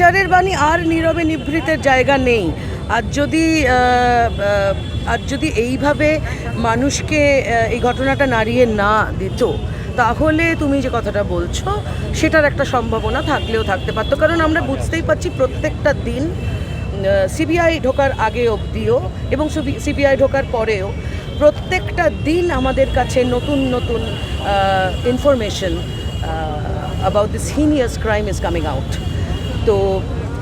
বিচারের বাণী আর নীরবে নিভৃতের জায়গা নেই। আর যদি আর যদি এইভাবে মানুষকে এই ঘটনাটা নাড়িয়ে না দিত, তাহলে তুমি যে কথাটা বলছো, সেটার একটা সম্ভাবনা থাকলেও থাকতে পারতো। কারণ আমরা বুঝতেই পারছি প্রত্যেকটা দিন সিবিআই ঢোকার আগে অবধিও এবং সিবিআই ঢোকার পরেও প্রত্যেকটা দিন আমাদের কাছে নতুন নতুন information about this heinous crime is coming out তো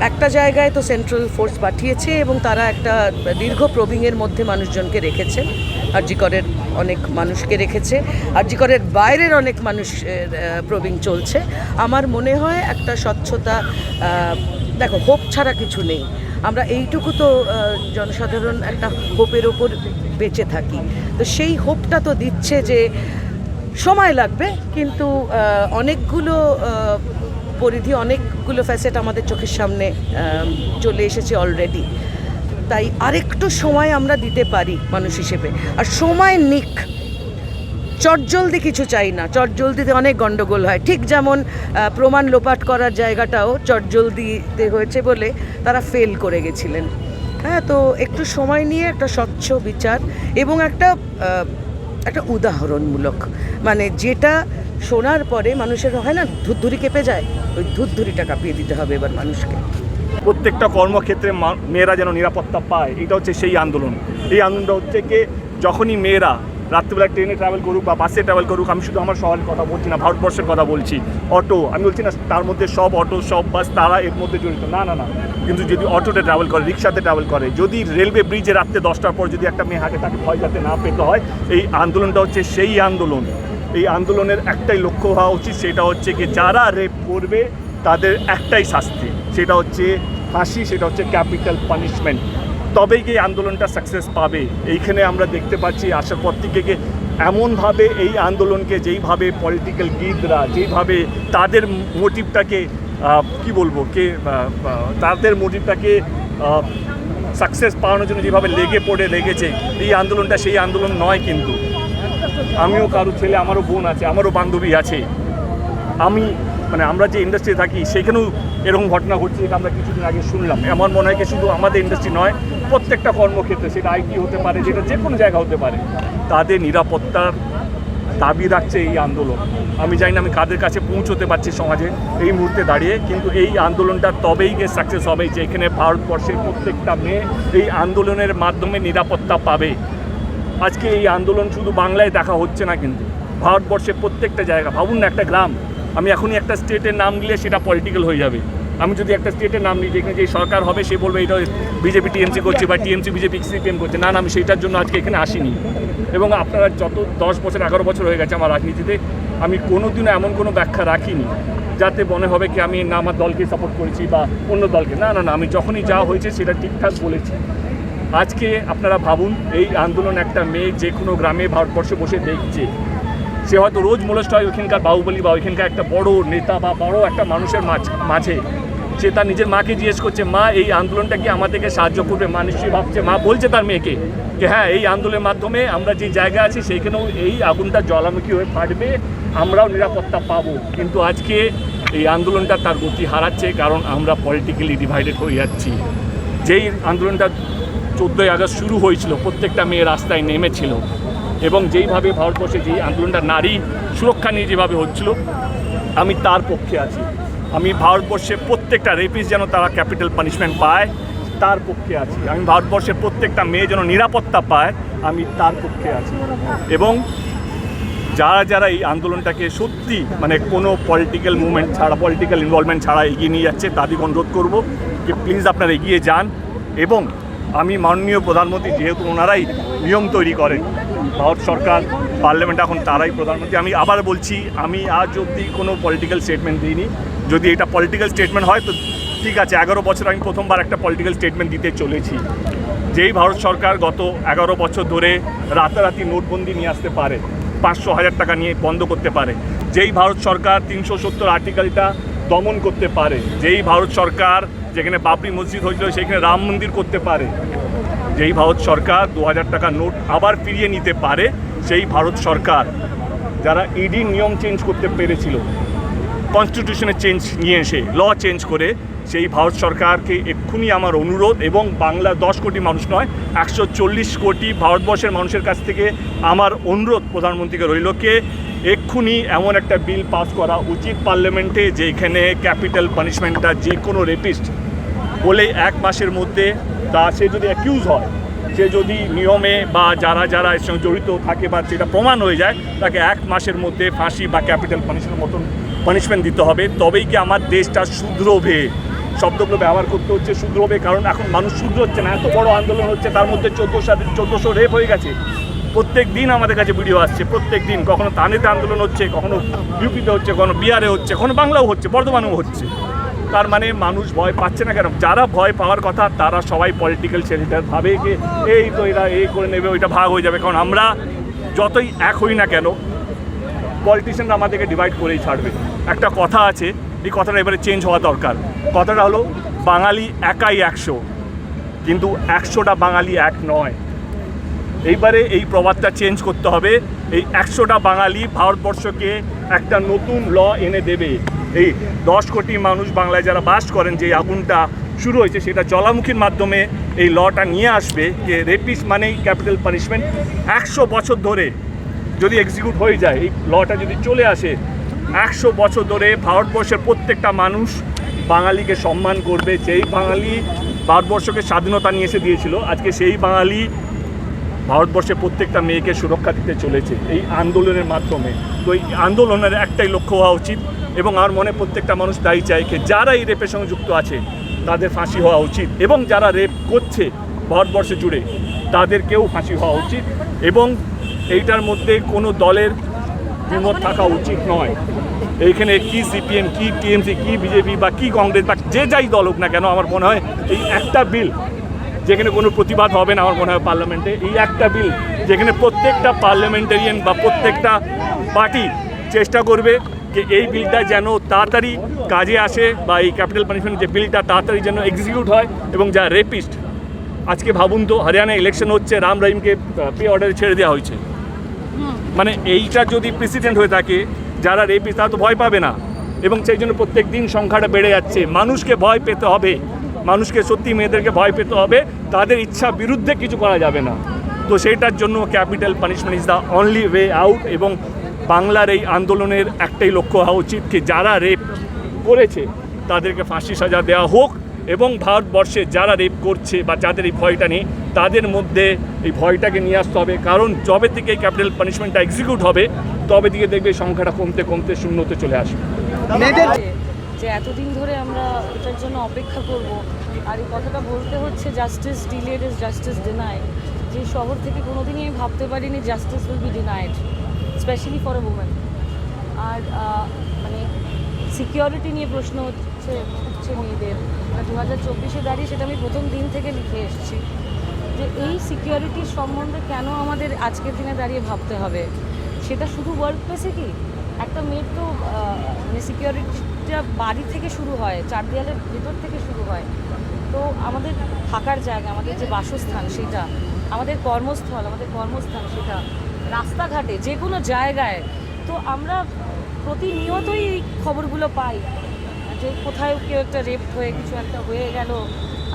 একটা জায়গায় তো সেন্ট্রাল ফোর্স পাঠিয়েছে এবং তারা একটা দীর্ঘ প্রবিংয়ের মধ্যে মানুষজনকে রেখেছে। আরজিকরের অনেক মানুষকে রেখেছে। আরজিকরের বাইরের অনেক মানুষের প্রবিং চলছে। আমার মনে হয় একটা স্বচ্ছতা দেখো হোপ ছাড়া কিছু নেই। আমরা এইটুকু তো জনসাধারণ একটা হোপের ওপর বেঁচে থাকি। তো সেই হোপটা তো দিচ্ছে যে সময় লাগবে, কিন্তু অনেকগুলো পরিধি পরিধি অনেকগুলো ফ্যাসেট আমাদের চোখের সামনে চলে এসেছে অলরেডি তাই আরেকটু সময় আমরা দিতে পারি মানুষ হিসেবে। আর সময় নিক। চটজলদি কিছু চাই না। চটজলদিতে অনেক গণ্ডগোল হয়। ঠিক যেমন প্রমাণ লোপাট করার জায়গাটাও চটজলদিতে হয়েছে বলে তারা ফেল করে গেছিলেন। হ্যাঁ তো একটু সময় নিয়ে একটা স্বচ্ছ বিচার এবং একটা একটা উদাহরণমূলক। মানে যেটা শোনার পরে মানুষের হয় না, ধুরধুরি কেঁপে যায়। ওই ধুরধুরিটা কাঁপিয়ে দিতে হবে এবার মানুষকে। প্রত্যেকটা কর্মক্ষেত্রে মেয়েরা যেন নিরাপত্তা পায় এটা হচ্ছে সেই আন্দোলন। এই আন্দোলনটা হচ্ছে কি, যখনই মেয়েরা রাত্রিবেলা ট্রেনে ট্রাভেল করুক বা বাসে ট্রাভেল করুক, আমি শুধু আমার শহরের কথা বলছি না, ভারতবর্ষের কথা বলছি। অটো, আমি বলছি না তার মধ্যে সব অটো, সব বাস তারা এর মধ্যে জড়িত। না না না। কিন্তু যদি অটোতে ট্রাভেল করে, রিক্সাতে ট্রাভেল করে, যদি রেলওয়ে ব্রিজে রাত্রে দশটার পর যদি একটা মেয়ে হাঁটে, তাকে ভয় যাতে না পেতে হয়, এই আন্দোলনটা হচ্ছে সেই আন্দোলন। এই আন্দোলনের একটাই লক্ষ্য হওয়া উচিত, সেটা হচ্ছে কি যারা রেপ করবে, তাদের একটাই শাস্তি, সেটা হচ্ছে ফাঁসি, সেটা হচ্ছে ক্যাপিটাল পানিশমেন্ট তবেই কি এই আন্দোলনটা সাকসেস পাবে। এইখানে আমরা দেখতে পাচ্ছি আসার পর থেকে কি এমনভাবে এই আন্দোলনকে যেইভাবে পলিটিক্যাল গিদরা যেইভাবে তাদের মোটিভটাকে কি বলব, কে তাদের মোটিভটাকে সাকসেস পাওয়ানোর জন্য যেভাবে লেগে পড়ে, লেগেছে, এই আন্দোলনটা সেই আন্দোলন নয় কিন্তু। আমিও কারও ছেলে, আমারও বোন আছে, আমারও বান্ধবী আছে। আমি মানে আমরা যে ইন্ডাস্ট্রি থাকি সেখানেও এরকম ঘটনা ঘটছে এটা আমরা কিছুদিন আগে শুনলাম। আমার মনে হয় শুধু আমাদের ইন্ডাস্ট্রি নয়, প্রত্যেকটা কর্মক্ষেত্রে সেটা আইটি হতে পারে, যেটা যে কোনো জায়গা হতে পারে, তাদের নিরাপত্তার দাবি রাখছে এই আন্দোলন। আমি জানি না আমি কাদের কাছে পৌঁছতে পারছি সমাজে এই মুহূর্তে দাঁড়িয়ে, কিন্তু এই আন্দোলনটা তবেই গিয়ে সাকসেস হবে যে এখানে ভারতবর্ষের প্রত্যেকটা মেয়ে এই আন্দোলনের মাধ্যমে নিরাপত্তা পাবে। আজকে এই আন্দোলন শুধু বাংলায় দেখা হচ্ছে না কিন্তু। ভারতবর্ষের প্রত্যেকটা জায়গা, ভাবুন না একটা গ্রাম, আমি এখনই একটা স্টেটের নাম নিলে সেটা পলিটিক্যাল হয়ে যাবে। আমি যদি একটা স্টেটের নাম নিই, যেখানে যে সরকার হবে, সে বলবে এটা বিজেপি টিএমসি করছে বা টিএমসি বিজেপি সিপিএম করছে। না না, আমি সেইটার জন্য আজকে এখানে আসিনি। এবং আপনারা যত দশ বছর, এগারো বছর হয়ে গেছে আমার রাজনীতিতে, আমি কোনোদিনও এমন কোনো ব্যাখ্যা রাখিনি, যাতে মনে হবে কি আমি না আমার দলকে সাপোর্ট করেছি বা অন্য দলকে। না না না, আমি যখনই যা হয়েছে, সেটা ঠিকঠাক বলেছি। আজকে আপনারা ভাবুন, এই আন্দোলন একটা মেয়ে যে কোনো গ্রামে ভারতবর্ষে বসে দেখছে। সে হয়তো রোজ মোলেস্ট হয় ওইখানকার বাহুবলী বা ওইখানকার একটা বড় নেতা বা বড় একটা মানুষের মাঝ- সে তার নিজের মাকে জিজ্ঞেস করছে, মা, এই আন্দোলনটা কি আমাদেরকে সাহায্য করবে? মা নিশ্চয়ই ভাবছে, মা বলছে তার মেয়েকে যে হ্যাঁ এই আন্দোলনের মাধ্যমে আমরা যে জায়গা আছি সেইখানেও এই আগুনটা জ্বালামুখী হয়ে ফাটবে, আমরাও নিরাপত্তা পাবো। কিন্তু আজকে এই আন্দোলনটা তার গতি হারাচ্ছে কারণ আমরা পলিটিক্যালি ডিভাইডেড হয়ে যাচ্ছি। যেই আন্দোলনটা চোদ্দোই আগস্ট শুরু হয়েছিল, প্রত্যেকটা মেয়ে রাস্তায় নেমেছিল এবং যেইভাবে ভারতবর্ষে যেই আন্দোলনটা নারী সুরক্ষা নিয়ে যেভাবে হচ্ছিল, আমি তার পক্ষে আছি। আমি ভারতবর্ষে প্রত্যেকটা রেপিস যেন তারা ক্যাপিটাল পানিশমেন্ট পায়, তার পক্ষে আছি। আমি ভারতবর্ষের প্রত্যেকটা মেয়ে যেন নিরাপত্তা পায়, আমি তার পক্ষে আছি। এবং যারা যারা এই আন্দোলনটাকে সত্যি মানে কোনো পলিটিক্যাল মুভমেন্ট ছাড়া পলিটিক্যাল ইনভলভমেন্ট ছাড়া এগিয়ে নিয়ে যাচ্ছে, তাদের অনুরোধ করব যে প্লিজ আপনারা এগিয়ে যান এবং আমি মাননীয় প্রধানমন্ত্রী যেহেতু ওনারাই নিয়ম তৈরি করেন, ভারত সরকার, পার্লামেন্ট এখন তারাই প্রধানমন্ত্রী। আমি আবার বলছি, আমি আজ অবধি কোনো পলিটিক্যাল স্টেটমেন্ট দিইনি। যদি এটা পলিটিক্যাল স্টেটমেন্ট হয় তো ঠিক আছে, এগারো বছর আমি প্রথমবার একটা পলিটিক্যাল স্টেটমেন্ট দিতে চলেছি। যেই ভারত সরকার গত এগারো বছর ধরে রাতারাতি নোটবন্দি নিয়ে আসতে পারে, পাঁচশো হাজার টাকা নিয়ে বন্ধ করতে পারে, যেই ভারত সরকার তিনশো সত্তর আর্টিকেলটা দমন করতে পারে, যেই ভারত সরকার যেখানে বাবরি মসজিদ হয়েছিল, সেখানে রাম মন্দির করতে পারে। যেই ভারত সরকার দু হাজার টাকা নোট আবার ফিরিয়ে নিতে পারে, সেই ভারত সরকার, যারা ইডি নিয়ম চেঞ্জ করতে পেরেছিল কনস্টিটিউশনে চেঞ্জ নিয়ে এসে ল চেঞ্জ করে, সেই ভারত সরকারকে এক্ষুনি আমার অনুরোধ এবং বাংলা দশ কোটি মানুষ নয়, একশো চল্লিশ কোটি ভারতবর্ষের মানুষের কাছ থেকে আমার অনুরোধ প্রধানমন্ত্রীকে রইলকে এক্ষুনি এমন একটা বিল পাস করা উচিত পার্লামেন্টে যেখানে ক্যাপিটাল পানিশমেন্টটা যে কোনো রেপিস্ট বলে এক মাসের মধ্যে তা সে যদি অ্যাকিউজ হয়, সে যদি নিয়মে বা যারা যারা এর সঙ্গে জড়িত থাকে বা সেটা প্রমাণ হয়ে যায়, তাকে এক মাসের মধ্যে ফাঁসি বা ক্যাপিটাল পানিশমেন্টের মতন পানিশমেন্ট দিতে হবে। তবেই কি আমার দেশটা শুধরোবে? শব্দগুলো ব্যবহার করতে হচ্ছে শুধরোবে, কারণ এখন মানুষ শুধর হচ্ছে না। এত বড় আন্দোলন হচ্ছে, তার মধ্যে চোদ্দোশো চোদ্দোশো রেপ হয়ে গেছে। প্রত্যেক দিন আমাদের কাছে ভিডিও আসছে প্রত্যেক দিন কখনো তানেতে আন্দোলন হচ্ছে, কখনো ইউপিতে হচ্ছে, কখনো বিহারে হচ্ছে, কখনো বাংলাও হচ্ছে, বর্ধমানেও হচ্ছে। তার মানে মানুষ ভয় পাচ্ছে না কেন? যারা ভয় পাওয়ার কথা, তারা সবাই পলিটিক্যাল সেন্টার ভাবে যে এই তো এরা এই করে নেবে, ওইটা ভাগ হয়ে যাবে। কারণ আমরা যতই এক হই না কেন পলিটিশিয়ানরা আমাদেরকে ডিভাইড করেই ছাড়বে। একটা কথা আছে, এই কথাটা এবারে চেঞ্জ হওয়া দরকার। কথাটা হলো, বাঙালি একাই একশো, কিন্তু একশোটা বাঙালি এক নয়। এইবারে এই প্রবাদটা চেঞ্জ করতে হবে। এই একশোটা বাঙালি ভারতবর্ষকে একটা নতুন ল এনে দেবে। এই দশ কোটি মানুষ বাংলায় যারা বাস করেন, যে আগুনটা শুরু হয়েছে, সেটা জলামুখীর মাধ্যমে এই লটা নিয়ে আসবে। যে রেপিস মানেই ক্যাপিটাল পানিশমেন্ট একশো বছর ধরে যদি এক্সিকিউট হয়ে যায়, এই লটা যদি চলে আসে, একশো বছর ধরে ভারতবর্ষের প্রত্যেকটা মানুষ বাঙালিকে সম্মান করবে। যেই বাঙালি ভারতবর্ষকে স্বাধীনতা নিয়ে এসে দিয়েছিল, আজকে সেই বাঙালি ভারতবর্ষের প্রত্যেকটা মেয়েকে সুরক্ষা দিতে চলেছে এই আন্দোলনের মাধ্যমে। তো এই আন্দোলনের একটাই লক্ষ্য হওয়া উচিত এবং আমার মনে প্রত্যেকটা মানুষ তাই চায় যে যারা এই রেপের সঙ্গে যুক্ত আছে, তাদের ফাঁসি হওয়া উচিত এবং যারা রেপ করছে ভারতবর্ষে জুড়ে, তাদেরকেও ফাঁসি হওয়া উচিত এবং এইটার মধ্যে কোনো দলের বিমত থাকা উচিত নয়। এইখানে কি সিপিএম, কি টিএমসি, কি বিজেপি বা কি কংগ্রেস বা যে যাই দল হোক না কেন, আমার মনে হয় এই একটা বিল যেখানে কোনো প্রতিবাদ হবে না আমার মনে হয় পার্লামেন্টে। এই একটা বিল যেখানে প্রত্যেকটা পার্লামেন্টারিয়ান বা প্রত্যেকটা পার্টি চেষ্টা করবে যে এই বিলটা যেন তাড়াতাড়ি কাজে আসে বা এই ক্যাপিটাল পানিশমেন্ট যে বিলটা তাড়াতাড়ি যেন এক্সিকিউট হয় এবং যা রেপিস্ট আজকে ভাবুন তো হরিয়ানায় ইলেকশন হচ্ছে, রাম রহিমকে পে অর্ডারে ছেড়ে দেওয়া হয়েছে। মানে এইটা যদি প্রেসিডেন্ট হয়ে থাকে, যারা রেপিস তারা তো ভয় পাবে না। এবং সেই জন্য প্রত্যেক দিন সংখ্যাটা বেড়ে যাচ্ছে। মানুষকে ভয় পেতে হবে। মানুষকে সত্যি মেয়েদেরকে ভয় পেতে হবে, তাদের ইচ্ছা বিরুদ্ধে কিছু করা যাবে না। তো সেইটার জন্য capital punishment is the only way out এবং বাংলার এই আন্দোলনের একটাই লক্ষ্য হওয়া উচিত কি যারা রেপ করেছে, তাদেরকে ফাঁসি সাজা দেওয়া হোক এবং ভারতবর্ষে যারা রেপ করছে বা যাদের এই ভয়টা নেই, তাদের মধ্যে এই ভয়টাকে নিয়ে আসতে হবে। কারণ যবে থেকে এই ক্যাপিটাল পানিশমেন্টটা এক্সিকিউট হবে, তবে দিকে দেখবে সংখ্যাটা কমতে কমতে শূন্যতে চলে আসবে। যে এতদিন ধরে আমরা এটার জন্য অপেক্ষা করব। আর এই কথাটা বলতে হচ্ছে justice delayed is justice denied যে শহর থেকে কোনোদিনই আমি ভাবতে পারিনি justice will be denied specially for a women আর মানে সিকিউরিটি নিয়ে প্রশ্ন হচ্ছে উঠছে মেয়েদের। দু হাজার চব্বিশে দাঁড়িয়ে সেটা আমি প্রথম দিন থেকে লিখে এসেছি। যে এই সিকিউরিটির সম্বন্ধে কেন আমাদের আজকের দিনে দাঁড়িয়ে ভাবতে হবে? সেটা শুধু ওয়ার্ক প্লেসে কি? একটা মেয়ের তো মানে সিকিউরিটিটা বাড়ি থেকে শুরু হয় চার দেয়ালের ভেতর থেকে শুরু হয়। তো আমাদের থাকার জায়গা, আমাদের যে বাসস্থান সেটা, আমাদের কর্মস্থল, আমাদের কর্মস্থান সেটা, রাস্তাঘাটে যে কোনো জায়গায়। তো আমরা প্রতিনিয়তই এই খবরগুলো পাই, যে কোথায় কেউ একটা রেপ হয়ে, কিছু একটা হয়ে গেল।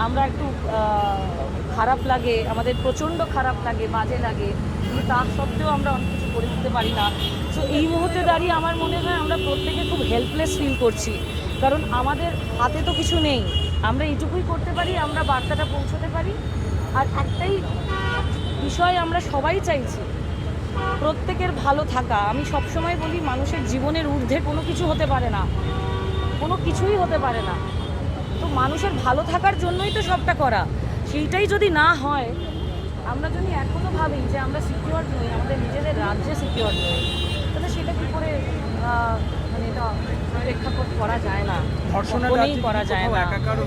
আমরা একটু খারাপ লাগে, আমাদের প্রচণ্ড খারাপ লাগে, বাজে লাগে। কিন্তু তা সত্ত্বেও আমরা অনেক করে দিতে পারি না। তো এই মুহূর্তে দাঁড়িয়ে আমার মনে হয় আমরা প্রত্যেকে খুব হেল্পলেস ফিল করছি। কারণ আমাদের হাতে তো কিছু নেই। আমরা এইটুকুই করতে পারি, আমরা বার্তাটা পৌঁছতে পারি। আর একটাই বিষয় আমরা সবাই চাইছি, প্রত্যেকের ভালো থাকা। আমি সবসময় বলি, মানুষের জীবনের ঊর্ধ্বে কোনো কিছু হতে পারে না। কোনো কিছুই হতে পারে না। তো মানুষের ভালো থাকার জন্যই তো সবটা করা। সেইটাই যদি না হয় আমরা যদি এখনও ভাবি যে আমরা সিকিউর নই আমাদের নিজেদের রাজ্যে সিকিউর নই তাহলে সেটা কী করে মানে এটা প্রেক্ষাপট করা যায় না? ধর্ষণের করা যায় না। একাকার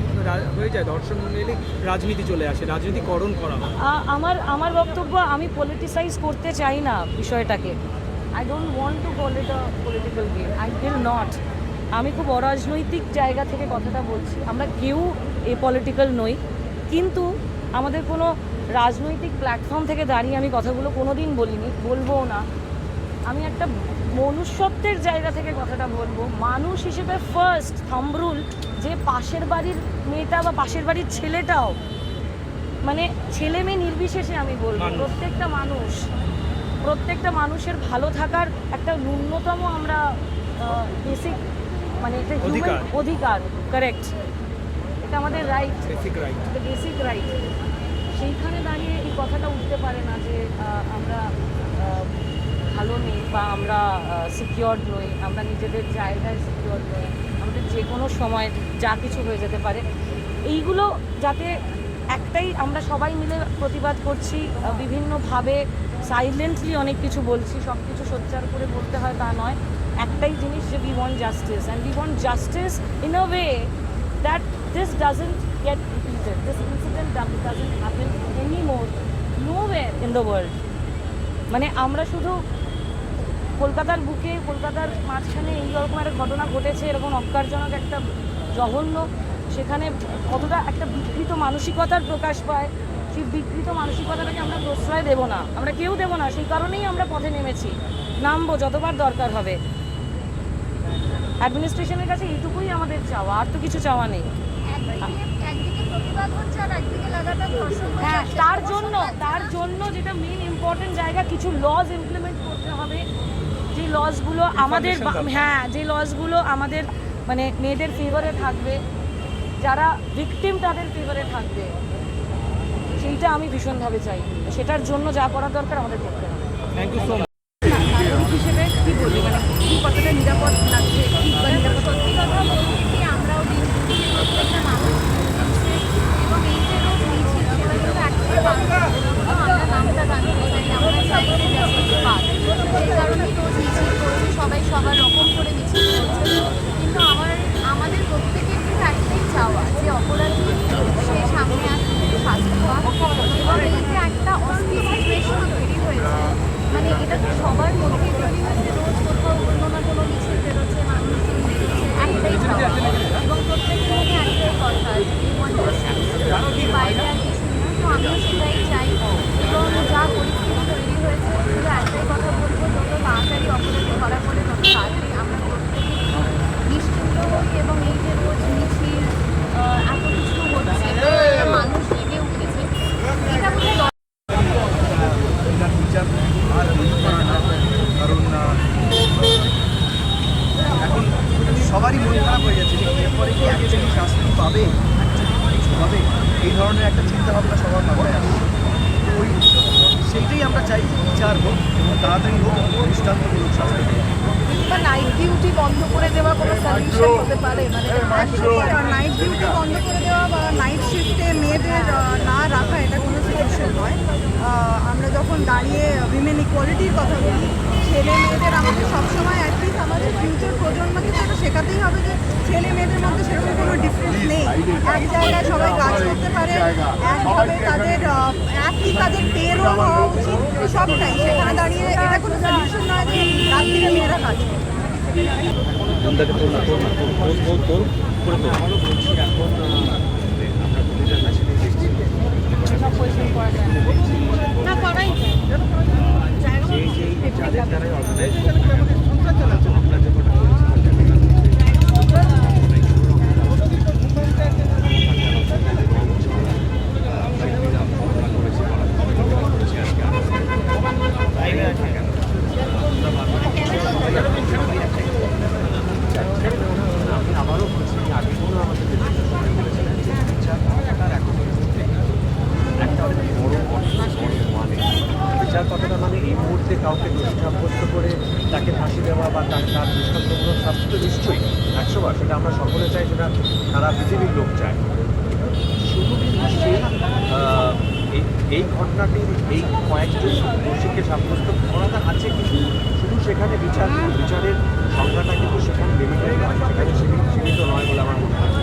হয়ে যায় ধর্ষণ এলে রাজনীতি চলে আসে রাজনীতিকরণ করা আমার আমার বক্তব্য আমি পলিটিসাইজ করতে চাই না বিষয়টাকে। I don't want to call it a political game I will not আমি খুব অরাজনৈতিক জায়গা থেকে কথাটা বলছি। আমরা কেউ এ পলিটিক্যাল নই। কিন্তু আমাদের কোনো রাজনৈতিক প্ল্যাটফর্ম থেকে দাঁড়িয়ে আমি কথাগুলো কোনো দিন বলিনি বলবও না। আমি একটা মনুষ্যত্বের জায়গা থেকে কথাটা বলব। মানুষ হিসেবে ফার্স্ট থাম্বরুল যে পাশের বাড়ির মেয়েটা বা পাশের বাড়ির ছেলেটাও। মানে ছেলে মেয়ে নির্বিশেষে আমি বলব প্রত্যেকটা মানুষ প্রত্যেকটা মানুষের ভালো থাকার একটা ন্যূনতম আমরা বেসিক মানে এটা। অধিকার। কারেক্ট এটা আমাদের right basic right basic right সেইখানে দাঁড়িয়ে এই কথাটা উঠতে পারে না যে আমরা ভালো নেই বা আমরা সিকিওর নই। আমরা নিজেদের জায়গায় সিকিওর নই। আমাদের যে কোনো সময় যা কিছু হয়ে যেতে পারে। এইগুলো যাতে একটাই আমরা সবাই মিলে প্রতিবাদ করছি বিভিন্নভাবে সাইলেন্টলি অনেক কিছু বলছি সব কিছু সোচ্চার করে বলতে হয় তা নয়। একটাই জিনিস যে we want justice and we want justice in a way that this doesn't get repeated. This incident doesn't happen anymore, nowhere in the world. মানে আমরা শুধু কলকাতার বুকে, কলকাতার মাঝখানে এই রকম একটা ঘটনা ঘটেছে, এরকম অপকারজনক একটা জঘন্য, সেখানে কতটা একটা বিকৃত মানসিকতার প্রকাশ পায়, সেই বিকৃত মানসিকতাটাকে আমরা প্রশ্রয় দেব না আমরা কেউ দেব না, সেই কারণেই আমরা পথে নেমেছি নামবো যতবার দরকার হবে অ্যাডমিনিস্ট্রেশনের কাছে এইটুকুই আমাদের চাওয়া, আর তো কিছু চাওয়া নেই হ্যাঁ তার জন্য তার জন্য যেটা মেন ইম্পর্টেন্ট জায়গা কিছু লজ ইমপ্লিমেন্ট করতে হবে। যে লজগুলো আমাদের হ্যাঁ যে লজগুলো আমাদের মানে মেয়েদের ফেভারে থাকবে যারা ভিকটিম তাদের ফেভারে থাকবে সেইটা আমি ভীষণভাবে চাই। সেটার জন্য যা করার দরকার আমাদের করতে হবে। থ্যাংক ইউ সো মাচ নাগরিক হিসেবে কি বলবি মানে কি কতটা নিরাপদ লাগছে কি বা নিরাপদ সত্যি কথা বলতে কি আমরাও দিন দিন প্রত্যেকটা মানুষ হচ্ছে এবং এই যে রোজ মিছিল সেটা কিন্তু একটাই বার্তা আমরা নামটা জানতে চাই আমরা চাই যে জাস্টিস পাক সেই কারণেই রোজ মিছিল করছি সবাই সবার রকম করে মিছিল করছে কিন্তু আমার আমাদের প্রত্যেকের কিন্তু একটাই চাওয়া যে অপরাধী সে সামনে আসলে শাস্তি পাক এবং এই যে একটা অস্থির সিচুয়েশন তৈরি হয়েছে মানে এটা তো সবার মধ্যেই তৈরি হয়েছে রোজ কোথাও কোনো না কোনো মিছিল বেরোচ্ছে মানুষজন বেরোচ্ছে একটাই চাওয়া এবং প্রত্যেকের মধ্যে একটাই কথা যে we want justice। এর বাইরে আর কিছু না তো আমিও সেটাই চাই এবং যা পরিস্থিতি তৈরি হয়েছে শুধু একটাই কথা বলব যত তাড়াতাড়ি অপরাধী ধরা পড়ে তত তাড়াতাড়ি আমরা প্রত্যেকে নিশ্চিন্ত হই এবং এই যে রোজ মিছিল আহ, এত কিছু হচ্ছে মানুষ জেগে উঠেছে এটা বোধহয় এটার বিচার আর হতে পারে না কারণ আহ, এখন সবারই মন খারাপ হয়ে যাচ্ছে যে এরপরে কি অ্যাকচুয়ালি শাস্তি পাবে অ্যাকচুয়ালি কিছু হবে এই ধরনের একটা চিন্তা ভাবনা সবার মাথায় আসে তো ওই সেইটাই আমরা চাই যে বিচার হোক এবং তাড়াতাড়ি হোক দৃষ্টান্তমূলক শাস্তি। নাইট ডিউটি বন্ধ করে দেওয়া কোনো সলিউশন হতে পারে? মানে নাইট ডিউটি বন্ধ করে দেওয়া বা নাইট শিফটে মেয়েদের না রাখা এটা কোনো সলিউশন নয়। আহ, আমরা যখন দাঁড়িয়ে উইমেন ইকুয়ালিটির কথা বলি, ছেলে মেয়েদের আমাদের সবসময় অ্যাটলিস্ট আমাদের ফিউচার প্রজন্মকে তো এটা শেখাতেই হবে যে ছেলে মেয়েদের মধ্যে সেরকম কোনো ডিফারেন্স নেই। এক জায়গায় সবাই কাজ করতে পারে, একভাবে তাদের একই তাদের পেরও হওয়া উচিত, সবটাই। সেখানে দাঁড়িয়ে এটা কোনো সলিউশন নয় যে রাত্রিরে মেয়েরা কাজ করে जा रहे हैं ऑर्गेनाइज কাউকে দোষী সাব্যস্ত করে তাকে ফাঁসি দেওয়া বা তার তার দৃষ্টান্তমূলক শাস্তি তো নিশ্চয়ই একশো বার সেটা আমরা সকলে চাই, সেটা সারা পৃথিবীর লোক চায়। শুধু কিন্তু এই এই ঘটনাটির এই কয়েকজন দোষীকে সাব্যস্ত করাটা আছে কিন্তু শুধু সেখানে বিচার বিচারের সংজ্ঞাটা কিন্তু সেখানে লিমিটেড নয় সেখানে সীমিত নয় বলে আমার মনে হয়।